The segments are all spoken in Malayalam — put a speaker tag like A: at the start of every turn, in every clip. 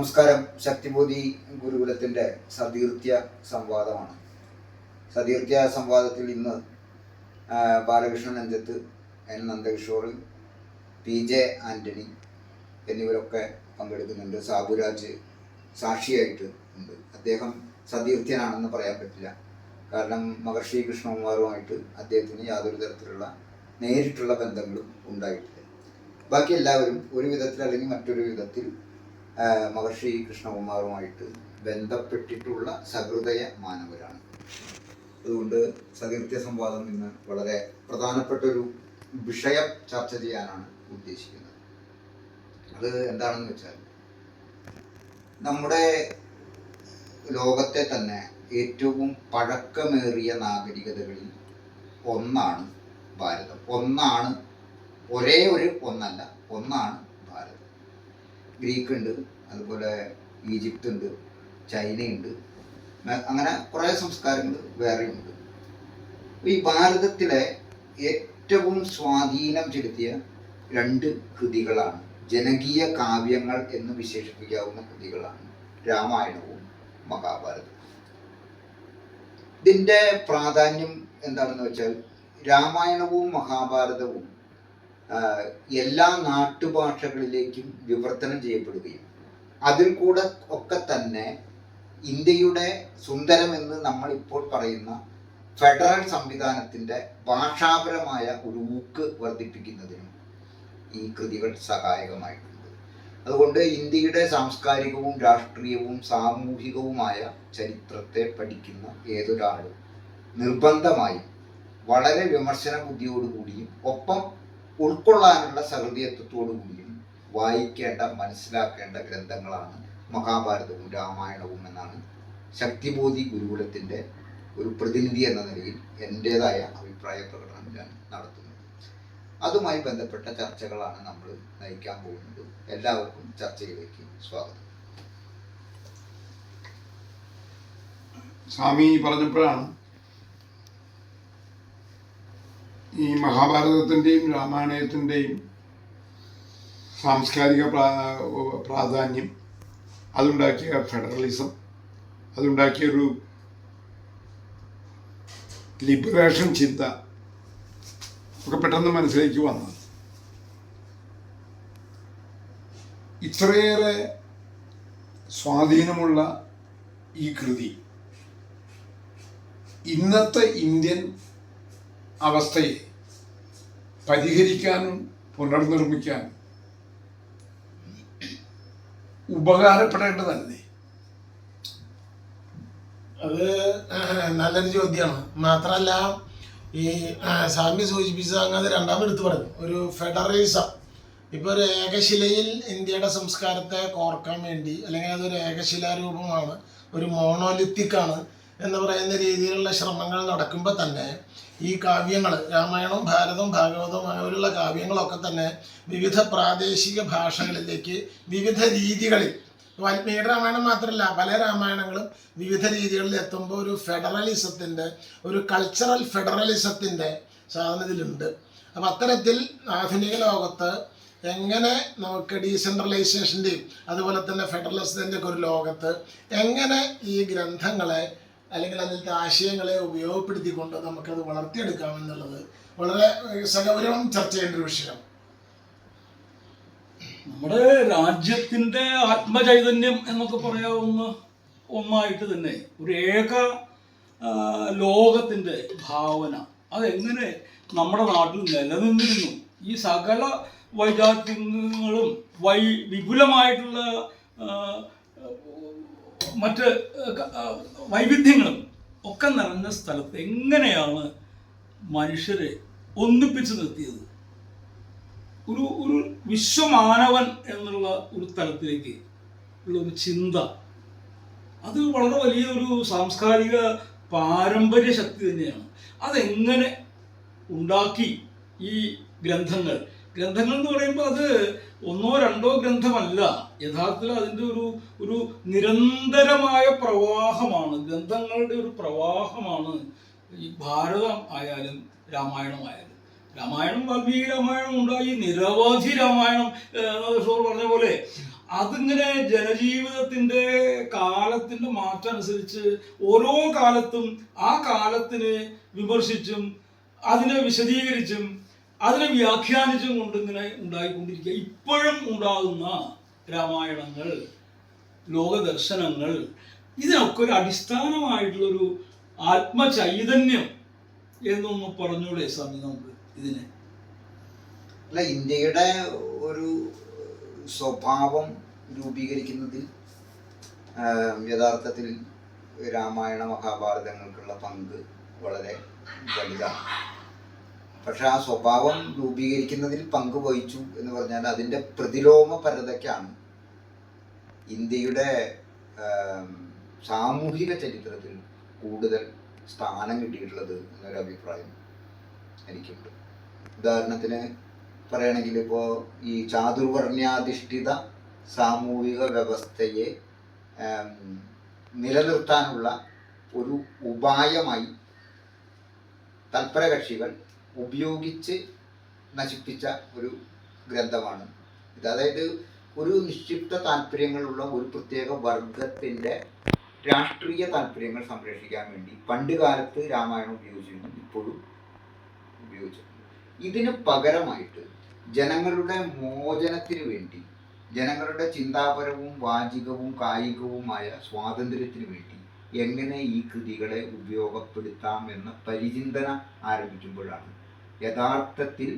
A: നമസ്കാരം. ശക്തിബോധി ഗുരുകുലത്തിന്റെ സതീർത്യ സംവാദമാണ്. സതീർത്യ സംവാദത്തിൽ ഇന്ന് Balakrishnan Nandath N. Nandakishore P. J. Antony എന്നിവരൊക്കെ പങ്കെടുക്കുന്നുണ്ട്. സാബുരാജ് സാക്ഷിയായിട്ട് ഉണ്ട്. അദ്ദേഹം സതീർത്ഥ്യനാണെന്ന് പറയാൻ പറ്റില്ല. കാരണം മഹർഷി കൃഷ്ണകുമാറുമായിട്ട് അദ്ദേഹത്തിന് യാതൊരു തരത്തിലുള്ള നേരിട്ടുള്ള ബന്ധങ്ങളും ഉണ്ടായിട്ടില്ല. ബാക്കി എല്ലാവരും ഒരു വിധത്തിൽ അല്ലെങ്കിൽ മറ്റൊരു വിധത്തിൽ മഹർഷി കൃഷ്ണകുമാറുമായിട്ട് ബന്ധപ്പെട്ടിട്ടുള്ള സഹൃദയ മാനവരാണ്. അതുകൊണ്ട് സതീർത്ഥ്യ സംവാദം ഇന്ന് വളരെ പ്രധാനപ്പെട്ട ഒരു വിഷയം ചർച്ച ചെയ്യാനാണ് ഉദ്ദേശിക്കുന്നത്. അത് എന്താണെന്ന് വെച്ചാൽ നമ്മുടെ ലോകത്തെ തന്നെ ഏറ്റവും പഴക്കമേറിയ നാഗരികതകളിൽ ഒന്നാണ് ഭാരതം. ഒന്നാണ് ഒരേ ഒരു ഒന്നല്ല. ഒന്നാണ് ഗ്രീക്ക് ഉണ്ട് അതുപോലെ ഈജിപ്ത് ഉണ്ട് ചൈനയുണ്ട് അങ്ങനെ കുറേ സംസ്കാരങ്ങൾ വേറെയുണ്ട്. ഈ ഭാരതത്തിലെ ഏറ്റവും സ്വാധീനം ചെലുത്തിയ രണ്ട് കൃതികളാണ്. ജനകീയ കാവ്യങ്ങൾ എന്ന് വിശേഷിപ്പിക്കാവുന്ന കൃതികളാണ് രാമായണവും മഹാഭാരതവും. ഇതിന്റെ പ്രാധാന്യം എന്താണെന്ന് വെച്ചാൽ രാമായണവും മഹാഭാരതവും എല്ലാ നാട്ടുഭാഷകളിലേക്കും വിവർത്തനം ചെയ്യപ്പെടുകയും അതിൽ കൂടെ ഒക്കെ തന്നെ ഇന്ത്യയുടെ സുന്ദരം എന്ന് നമ്മൾ ഇപ്പോൾ പറയുന്ന ഫെഡറൽ സംവിധാനത്തിന്റെ ഭാഷാപരമായ ഒരു ഊക്ക് വർദ്ധിപ്പിക്കുന്നതിനും ഈ കൃതികൾ സഹായകമായിട്ടുണ്ട്. അതുകൊണ്ട് ഇന്ത്യയുടെ സാംസ്കാരികവും രാഷ്ട്രീയവും സാമൂഹികവുമായ ചരിത്രത്തെ പഠിക്കുന്ന ഏതൊരാളും നിർബന്ധമായും വളരെ വിമർശന ബുദ്ധിയോടുകൂടിയും ഒപ്പം ഉൾക്കൊള്ളാനുള്ള സഹൃദയത്വത്തോടു കൂടിയും വായിക്കേണ്ട മനസ്സിലാക്കേണ്ട ഗ്രന്ഥങ്ങളാണ് മഹാഭാരതവും രാമായണവും എന്നാണ് ശക്തിബോധി ഗുരുകുലത്തിന്റെ ഒരു പ്രതിനിധി എന്ന നിലയിൽ എന്റെതായ അഭിപ്രായ പ്രകടനം ഞാൻ നടത്തുന്നത്. അതുമായി ബന്ധപ്പെട്ട ചർച്ചകളാണ് നമ്മൾ നയിക്കാൻ പോകുന്നത്. എല്ലാവർക്കും ചർച്ചയിലേക്ക് സ്വാഗതം.
B: സ്വാമി പറഞ്ഞപ്പോഴാണ് ഈ മഹാഭാരതത്തിന്റെയും രാമായണത്തിന്റെയും സാംസ്കാരിക പ്രാ- പ്രാധാന്യം അതുണ്ടാക്കിയ ഫെഡറലിസം അതുണ്ടാക്കിയൊരു ലിബറേഷൻ ചിന്ത ഒക്കെ പെട്ടെന്ന് മനസ്സിലേക്ക് വന്നത്. ഇത്രയേറെ സ്വാധീനമുള്ള ഈ കൃതി ഇന്നത്തെ ഇന്ത്യൻ അവസ്ഥയെ പരിഹരിക്കാനും പുനർനിർമ്മിക്കാനും ഉപകാരപ്പെടേണ്ടതല്ലേ?
C: അത് നല്ലൊരു ചോദ്യമാണ് മാത്രമല്ല ഈ സ്വാമി സൂചിപ്പിച്ച അങ്ങനെ രണ്ടാമത് എടുത്തു പറഞ്ഞു ഒരു ഫെഡറലിസം. ഇപ്പോൾ ഒരു ഏകശിലയിൽ ഇന്ത്യയുടെ സംസ്കാരത്തെ കോർക്കാൻ വേണ്ടി അല്ലെങ്കിൽ അതൊരു ഏകശിലാരൂപമാണ് ഒരു മോണോലിത്തിക്കാണ് എന്ന് പറയുന്ന രീതിയിലുള്ള ശ്രമങ്ങൾ നടക്കുമ്പോൾ തന്നെ ഈ കാവ്യങ്ങൾ രാമായണവും ഭാരതവും ഭാഗവതവും അങ്ങനെയുള്ള കാവ്യങ്ങളൊക്കെ തന്നെ വിവിധ പ്രാദേശിക ഭാഷകളിലേക്ക് വിവിധ രീതികളിൽ വാൽമീകി രാമായണം മാത്രമല്ല പല രാമായണങ്ങളും വിവിധ രീതികളിൽ എത്തുമ്പോൾ ഒരു ഫെഡറലിസത്തിന്റെ ഒരു കൾച്ചറൽ ഫെഡറലിസത്തിന്റെ സാധനം ഇതിലുണ്ട് അപ്പം അത്തരത്തിൽ ആധുനിക ലോകത്ത് എങ്ങനെ നമുക്ക് ഡീസെൻട്രലൈസേഷന്റെയും അതുപോലെ തന്നെ ഫെഡറലിസത്തിന്റെ ഒക്കെ ഒരു ലോകത്ത് എങ്ങനെ ഈ ഗ്രന്ഥങ്ങളെ അല്ലെങ്കിൽ അതിലത്തെ ആശയങ്ങളെ ഉപയോഗപ്പെടുത്തിക്കൊണ്ട് നമുക്കത് വളർത്തിയെടുക്കാമെന്നുള്ളത് വളരെ സഗൗരവം ചർച്ച ചെയ്യേണ്ട ഒരു വിഷയം.
D: നമ്മുടെ രാജ്യത്തിന്റെ ആത്മചൈതന്യം എന്നൊക്കെ പറയാവുന്ന ഒന്നായിട്ട് തന്നെ ഒരു ഏക ലോകത്തിന്റെ ഭാവന. അതെങ്ങനെ നമ്മുടെ നാട്ടിൽ നിലനിന്നിരുന്നു? ഈ സകല വൈജാത്യങ്ങളും വൈ വിപുലമായിട്ടുള്ള മറ്റ് വൈവിധ്യങ്ങളും ഒക്കെ നിറഞ്ഞ സ്ഥലത്ത് എങ്ങനെയാണ് മനുഷ്യരെ ഒന്നിപ്പിച്ചു നിർത്തിയത്? ഒരു ഒരു വിശ്വമാനവൻ എന്നുള്ള ഒരു തലത്തിലേക്ക് ഉള്ള ഒരു ചിന്ത. അത് വളരെ വലിയൊരു സാംസ്കാരിക പാരമ്പര്യ ശക്തി തന്നെയാണ്. അതെങ്ങനെ ഉണ്ടാക്കി ഈ ഗ്രന്ഥങ്ങൾ? ഗ്രന്ഥങ്ങൾ എന്ന് പറയുമ്പോൾ അത് ഒന്നോ രണ്ടോ ഗ്രന്ഥമല്ല. യഥാർത്ഥത്തിൽ അതിന്റെ ഒരു ഒരു നിരന്തരമായ പ്രവാഹമാണ്. ഗ്രന്ഥങ്ങളുടെ ഒരു പ്രവാഹമാണ് ഈ ഭാരതം ആയാലും രാമായണമായാലും രാമായണം വാൽമീകി രാമായണം ഉണ്ടായി നിരവധി രാമായണം സോർ പറഞ്ഞ പോലെ അതിങ്ങനെ ജനജീവിതത്തിന്റെ കാലത്തിന്റെ മാറ്റം അനുസരിച്ച് ഓരോ കാലത്തും ആ കാലത്തിന് വിമർശിച്ചും അതിനെ വിശദീകരിച്ചും അതിനെ വ്യാഖ്യാനിച്ചും കൊണ്ട് ഇങ്ങനെ ഉണ്ടായിക്കൊണ്ടിരിക്കുക. ഇപ്പോഴും ഉണ്ടാകുന്ന രാമായണങ്ങൾ ലോകദർശനങ്ങൾ ഇതിനൊക്കെ ഒരു അടിസ്ഥാനമായിട്ടുള്ളൊരു ആത്മചൈതന്യം എന്നൊന്ന് പറഞ്ഞൂടെ സ്വാമി നമുക്ക് ഇതിനെ?
A: അല്ല ഇന്ത്യയുടെ ഒരു സ്വഭാവം രൂപീകരിക്കുന്നതിൽ യഥാർത്ഥത്തിൽ രാമായണ മഹാഭാരതങ്ങൾക്കുള്ള പങ്ക് വളരെ വലുതാണ്. പക്ഷെ ആ സ്വഭാവം രൂപീകരിക്കുന്നതിൽ പങ്ക് വഹിച്ചു എന്ന് പറഞ്ഞാൽ അതിന്റെ പ്രതിലോമ പരതയ്ക്കാണ്. ഇന്ത്യയുടെ സാമൂഹിക ചരിത്രത്തിൽ കൂടുതൽ സ്ഥാനം കിട്ടിയിട്ടുള്ളത് എന്നൊരു അഭിപ്രായം എനിക്കുണ്ട്. ഉദാഹരണത്തിന് പറയുകയാണെങ്കിൽ ഇപ്പോൾ ഈ ചാതുർവർണ്യാധിഷ്ഠിത സാമൂഹിക വ്യവസ്ഥയെ നിലനിർത്താനുള്ള ഒരു ഉപായമായി തൽപരകക്ഷികൾ ഉപയോഗിച്ച് നശിപ്പിച്ച ഒരു ഗ്രന്ഥമാണ്. ഇത് അതായത് ഒരു നിക്ഷിപ്ത താല്പര്യങ്ങളുള്ള ഒരു പ്രത്യേക വർഗത്തിന്റെ രാഷ്ട്രീയ താല്പര്യങ്ങൾ സംരക്ഷിക്കാൻ വേണ്ടി പണ്ട് കാലത്ത് രാമായണം ഉപയോഗിച്ചിരുന്നു ഇപ്പോഴും ഉപയോഗിച്ചിട്ടുണ്ട്. ഇതിന് പകരമായിട്ട് ജനങ്ങളുടെ മോചനത്തിന് വേണ്ടി ജനങ്ങളുടെ ചിന്താപരവും വാചികവും കായികവുമായ സ്വാതന്ത്ര്യത്തിന് വേണ്ടി എങ്ങനെ ഈ കൃതികളെ ഉപയോഗപ്പെടുത്താം എന്ന പരിചിന്തന ആരംഭിക്കുമ്പോഴാണ് യഥാർത്ഥത്തിൽ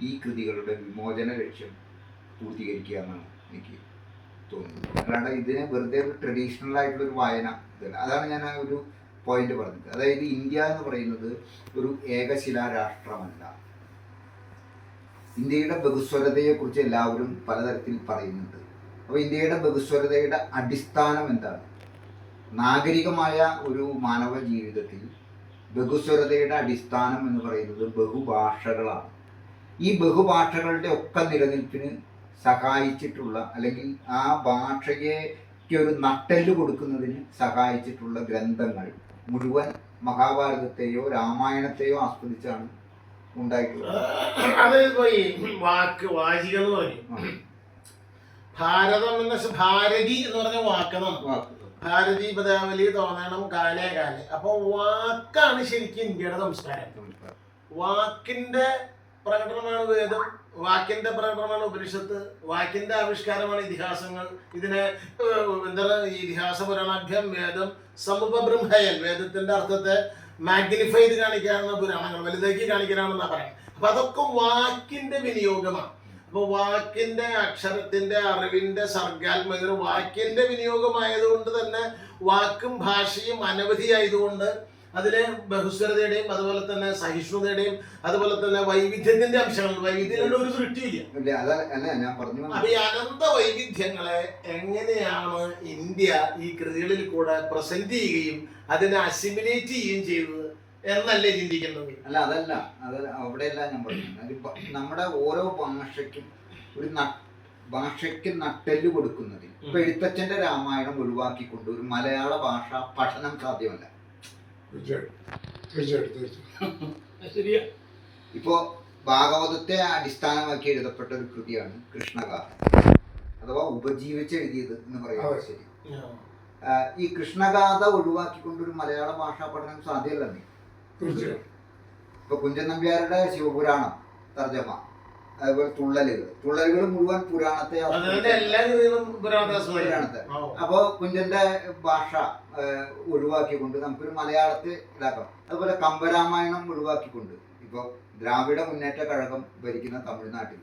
A: ഈ കൃതികളുടെ വിമോചന ലക്ഷ്യം പൂർത്തീകരിക്കുക എന്നാണ് എനിക്ക് തോന്നുന്നത്. അല്ലാണ്ട് ഇതിനെ വെറുതെ ഒരു ട്രഡീഷണൽ ആയിട്ടുള്ള ഒരു വായന ഇതല്ല. അതാണ് ഞാൻ ആ ഒരു പോയിന്റ് പറഞ്ഞത്. അതായത് ഇന്ത്യ എന്ന് പറയുന്നത് ഒരു ഏകശിലാ രാഷ്ട്രമല്ല ഇന്ത്യയുടെ ബഹുസ്വരതയെക്കുറിച്ച് എല്ലാവരും പലതരത്തിൽ പറയുന്നുണ്ട്. അപ്പോൾ ഇന്ത്യയുടെ ബഹുസ്വരതയുടെ അടിസ്ഥാനം എന്താണ്? നാഗരികമായ ഒരു മാനവ ജീവിതത്തിൽ ബഹുസ്വരതയുടെ അടിസ്ഥാനം എന്ന് പറയുന്നത് ബഹുഭാഷകളാണ്. ഈ ബഹുഭാഷകളുടെ ഒക്കെ നിലനിൽപ്പിന് സഹായിച്ചിട്ടുള്ള അല്ലെങ്കിൽ ആ ഭാഷയ്ക്ക് ഒരു നട്ടെല്ല് കൊടുക്കുന്നതിന് സഹായിച്ചിട്ടുള്ള ഗ്രന്ഥങ്ങൾ മുഴുവൻ മഹാഭാരതത്തെയോ രാമായണത്തെയോ ആസ്വദിച്ചാണ് ഉണ്ടായിട്ടുള്ളത്.
C: അതായത് വാക്ക് വാചികം എന്ന് ഭാരതം എന്ന ഭാരതി എന്ന് പറഞ്ഞ വാക്കാണ്
A: വാക്കുകൾ.
C: ഭാരതി പദാവലി തോന്നണം കാലേ കാലേ. അപ്പൊ വാക്കാണ് ശരിക്കും ഇന്ത്യയുടെ സംസ്കാരം. വാക്കിന്റെ പ്രകടനമാണ് വേദം വാക്കിന്റെ പ്രകടനമാണ് ഉപനിഷത്ത് വാക്കിന്റെ ആവിഷ്കാരമാണ് ഇതിഹാസങ്ങൾ. ഇതിനെ എന്താണ് ഈ ഇതിഹാസ പുരാണാഭ്യം വേദം സമുപബ്രഹ്മയൻ വേദത്തിന്റെ അർത്ഥത്തെ മാഗ്നിഫൈഡ് കാണിക്കാനുള്ള പുരാണങ്ങൾ വലുതാക്കി കാണിക്കാനാണെന്നാ പറയാം അപ്പൊ അതൊക്കെ വാക്കിന്റെ വിനിയോഗമാണ്. അപ്പൊ വാക്കിന്റെ അക്ഷരത്തിന്റെ അറിവിന്റെ സർഗാത്മകത വാക്കിന്റെ വിനിയോഗമായതുകൊണ്ട് തന്നെ വാക്കും ഭാഷയും അനവധിയായതുകൊണ്ട് അതിലെ ബഹുസ്വരതയുടെയും അതുപോലെ തന്നെ സഹിഷ്ണുതയുടെയും അതുപോലെ തന്നെ വൈവിധ്യത്തിന്റെ അംശങ്ങൾ വൈവിധ്യങ്ങളുടെ ഒരു സൃഷ്ടിയില്ല. അപ്പൊ ഈ അനന്ത വൈവിധ്യങ്ങളെ എങ്ങനെയാണ് ഇന്ത്യ ഈ കൃതികളിൽ കൂടെ പ്രസന്റ് ചെയ്യുകയും അതിനെ അസിമിലേറ്റ് ചെയ്യുകയും ചെയ്തത്? എന്നല്ലേ ചിന്തിക്കുന്നത്?
A: അല്ല അതല്ല. അത് അവിടെയല്ല ഞാൻ പറഞ്ഞത് നമ്മുടെ ഓരോ ഭാഷയ്ക്കും ഒരു ഭാഷയ്ക്ക് നട്ടെല്ല് കൊടുക്കുന്നതിൽ ഇപ്പൊ എഴുത്തച്ഛന്റെ രാമായണം ഒഴിവാക്കിക്കൊണ്ട് ഒരു മലയാള ഭാഷ പഠനം സാധ്യമല്ല. ഇപ്പോ ഭാഗവതത്തെ അടിസ്ഥാനമാക്കി എഴുതപ്പെട്ട ഒരു കൃതിയാണ് കൃഷ്ണഗാഥ അഥവാ ഉപജീവിച്ച് എഴുതിയത് എന്ന് പറയുന്നത്. ശരി. ഈ കൃഷ്ണഗാഥ ഒഴിവാക്കിക്കൊണ്ട് ഒരു മലയാള ഭാഷാ പഠനം സാധ്യമല്ലെന്നേ ഇപ്പൊ കുഞ്ചൻ നമ്പ്യാരുടെ ശിവപുരാണം തർജമ. അതുപോലെ തുള്ളലുകൾ. തുള്ളലുകൾ മുഴുവൻ പുരാണത്തെ
C: പുരാണത്തെ
A: അപ്പോ കുഞ്ചന്റെ ഭാഷ ഒഴിവാക്കിക്കൊണ്ട് നമുക്കൊരു മലയാളത്തിൽ ഇതാക്കാം. അതുപോലെ കമ്പരാമായണം ഒഴിവാക്കിക്കൊണ്ട് ഇപ്പൊ ദ്രാവിഡ മുന്നേറ്റ കഴകം ഭരിക്കുന്ന തമിഴ്നാട്ടിൽ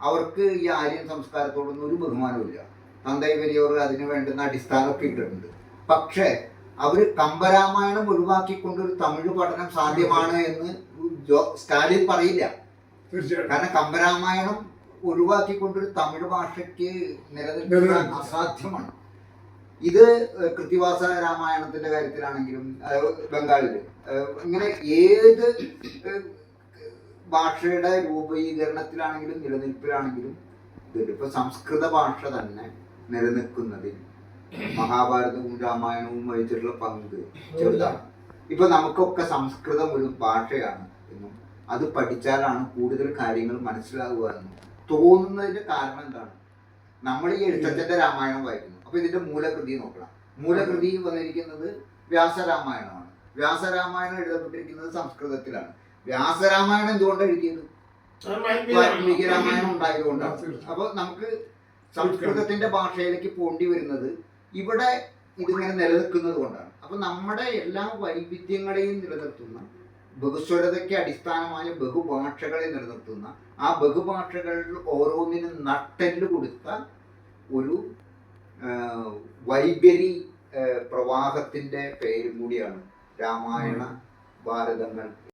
A: അവർക്ക് ഈ ആര്യൻ സംസ്കാരത്തോടൊന്നും ഒരു ബഹുമാനമില്ല തന്തൈ വലിയവർ അതിന് വേണ്ടുന്ന അടിസ്ഥാനമൊക്കെ ഇട്ടിട്ടുണ്ട്. പക്ഷേ അവർ കമ്പരാമായണം ഒഴിവാക്കിക്കൊണ്ട് ഒരു തമിഴ് പഠനം സാധ്യമാണ് എന്ന് സ്റ്റാലിൻ പറയില്ല. കാരണം കമ്പരാമായണം ഒഴിവാക്കിക്കൊണ്ടൊരു തമിഴ് ഭാഷയ്ക്ക് നിലനിൽക്കാൻ
B: നിലനിൽക്കില്ല.
A: അസാധ്യമാണ്. ഇത് കൃത്യവാസ കൃത്തിവാസ രാമായണത്തിന്റെ കാര്യത്തിലാണെങ്കിലും ഏഹ്, ബംഗാളിൽ. ഇങ്ങനെ ഏത് ഭാഷയുടെ രൂപീകരണത്തിലാണെങ്കിലും നിലനിൽപ്പിലാണെങ്കിലും ഇപ്പൊ സംസ്കൃത ഭാഷ തന്നെ നിലനിൽക്കുന്നതിൽ മഹാഭാരതവും രാമായണവും വഹിച്ചിട്ടുള്ള പങ്ക് ചെറുതാണ്. ഇപ്പൊ നമുക്കൊക്കെ സംസ്കൃതം ഒരു ഭാഷയാണ് എന്നും അത് പഠിച്ചാലാണ് കൂടുതൽ കാര്യങ്ങൾ മനസ്സിലാകുക എന്നും തോന്നുന്നതിന്റെ കാരണം എന്താണ്? നമ്മൾ ഈ എഴുത്തച്ഛന്റെ രാമായണം വായിക്കുന്നു. അപ്പൊ ഇതിന്റെ മൂലകൃതി നോക്കണം. മൂലകൃതി വന്നിരിക്കുന്നത് വ്യാസരാമായണമാണ്. വ്യാസരാമായണം എഴുതപ്പെട്ടിരിക്കുന്നത് സംസ്കൃതത്തിലാണ്. വ്യാസരാമായണം എന്തുകൊണ്ട് എഴുതിയത്? വാൽമീകി രാമായണം ഉണ്ടായതുകൊണ്ടാണ്.
B: തീർച്ചയായും.
A: അപ്പൊ നമുക്ക് സംസ്കൃതത്തിന്റെ ഭാഷയിലേക്ക് പോണ്ടി വരുന്നത് ഇവിടെ ഇതിങ്ങനെ നിലനിൽക്കുന്നത് കൊണ്ടാണ്. അപ്പൊ നമ്മുടെ എല്ലാ വൈവിധ്യങ്ങളെയും നിലനിർത്തുന്ന ബഹുസ്വരതയ്ക്ക് അടിസ്ഥാനമായ ബഹുഭാഷകളെ നിലനിർത്തുന്ന ആ ബഹുഭാഷകളിൽ ഓരോന്നിനും നട്ടെല്ല് കൊടുത്ത ഒരു വൈബരി പ്രവാഹത്തിന്റെ പേരും കൂടിയാണ് രാമായണ ഭാരതങ്ങൾ